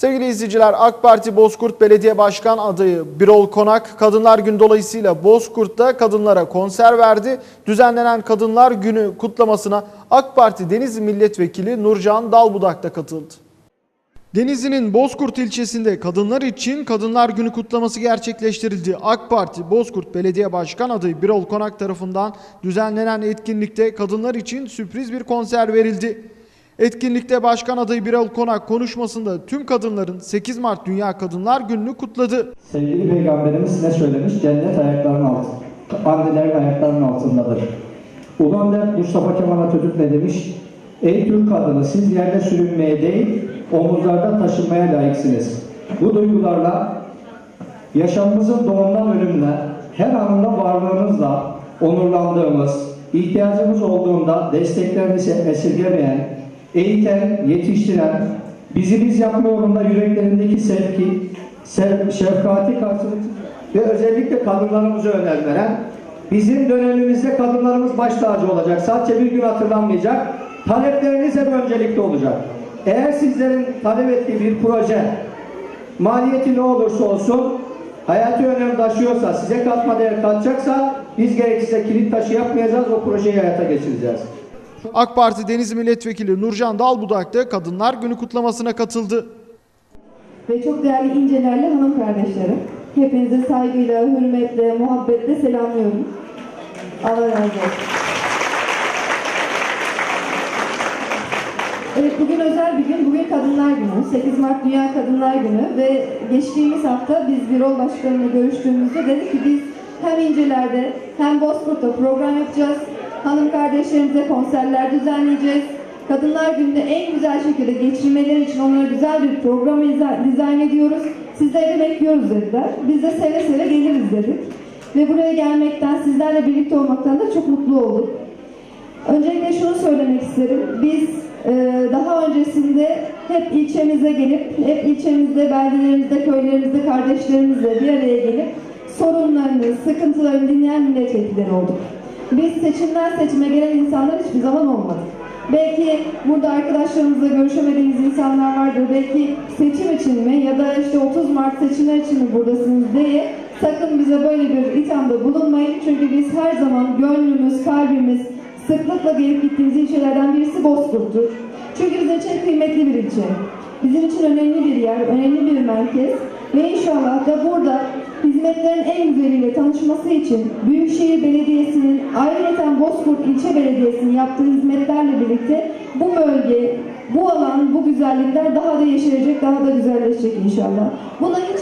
Sevgili izleyiciler AK Parti Bozkurt Belediye Başkan adayı Birol Konak Kadınlar Günü dolayısıyla Bozkurt'ta kadınlara konser verdi. Düzenlenen Kadınlar Günü kutlamasına AK Parti Denizli Milletvekili Nurcan Dalbudak da katıldı. Denizli'nin Bozkurt ilçesinde kadınlar için Kadınlar Günü kutlaması gerçekleştirildi. AK Parti Bozkurt Belediye Başkan adayı Birol Konak tarafından düzenlenen etkinlikte kadınlar için sürpriz bir konser verildi. Etkinlikte başkan adayı Birol Konak konuşmasında tüm kadınların 8 Mart Dünya Kadınlar Günü'nü kutladı. Sevgili Peygamberimiz ne söylemiş? Cennet ayaklarının altında. Annelerin ayaklarının altındadır. Ulu Önder Mustafa Kemal Atatürk ne demiş? Ey Türk kadını siz yerde sürünmeye değil, omuzlarda taşınmaya layıksınız. Bu duygularla yaşamımızın doğumdan ölümüne her anında varlığımızla onurlandığımız, ihtiyacımız olduğunda desteklerimizi esirgemeyen, eğiten, yetiştiren, bizi biz yapma yolunda yüreklerindeki sevgi, sev, şefkati karşılık ve özellikle kadınlarımıza önem veren, bizim dönemimizde kadınlarımız baş tacı olacak. Sadece bir gün hatırlanmayacak. Talepleriniz hep öncelikli olacak. Eğer sizlerin talep ettiği bir proje maliyeti ne olursa olsun hayati önem taşıyorsa, size katma değer katacaksa biz gerekirse kilit taşı yapmayacağız, o projeyi hayata geçireceğiz. AK Parti Denizli Milletvekili Nurcan Dalbudak da Kadınlar Günü kutlamasına katıldı. ve çok değerli incelerle hanım kardeşlerim. Hepinizi saygıyla, hürmetle, muhabbetle selamlıyorum. Allah razı olsun. Evet bugün özel bir gün. Bugün Kadınlar Günü. 8 Mart Dünya Kadınlar Günü ve geçtiğimiz hafta biz Birol Başkanı'yla görüştüğümüzde dedik ki biz hem İnceler'de hem Bozkurt'ta program yapacağız. Hanım kardeşlerimize konserler düzenleyeceğiz. Kadınlar Günü'nü en güzel şekilde geçirmeleri için onlara güzel bir program iza- dizayn ediyoruz. Sizleri bekliyoruz dediler. Biz de seve seve geliriz dedik. Ve buraya gelmekten, sizlerle birlikte olmaktan da çok mutlu olduk. Öncelikle şunu söylemek isterim. Biz e, daha öncesinde hep ilçemize gelip, hep ilçemizde, beldelerimizde, köylerimizde kardeşlerimizle bir araya gelip sorunlarını, sıkıntılarını dinleyen milletvekilleri olduk. Biz seçimden seçime gelen insanlar hiçbir zaman olmadık. Belki burada arkadaşlarımızla görüşemediğimiz insanlar vardır. Belki seçim için mi ya da işte 30 Mart seçimler için mi buradasınız diye sakın bize böyle bir ithamda bulunmayın. Çünkü biz her zaman gönlümüz, kalbimiz, sıklıkla gelip gittiğimiz ilçelerden birisi Bozkurt'tur. Çünkü bizim için kıymetli bir ilçe. Bizim için önemli bir yer, önemli bir merkez. Ve inşallah da burada hizmetlerin en güzeliyle tanışması için Büyükşehir Belediyesi'nin ayrıca Bozkurt İlçe Belediyesi'nin yaptığı hizmetlerle birlikte bu bölge, bu alan, bu güzellikler daha da yeşerecek, daha da güzelleşecek inşallah. Buna hiç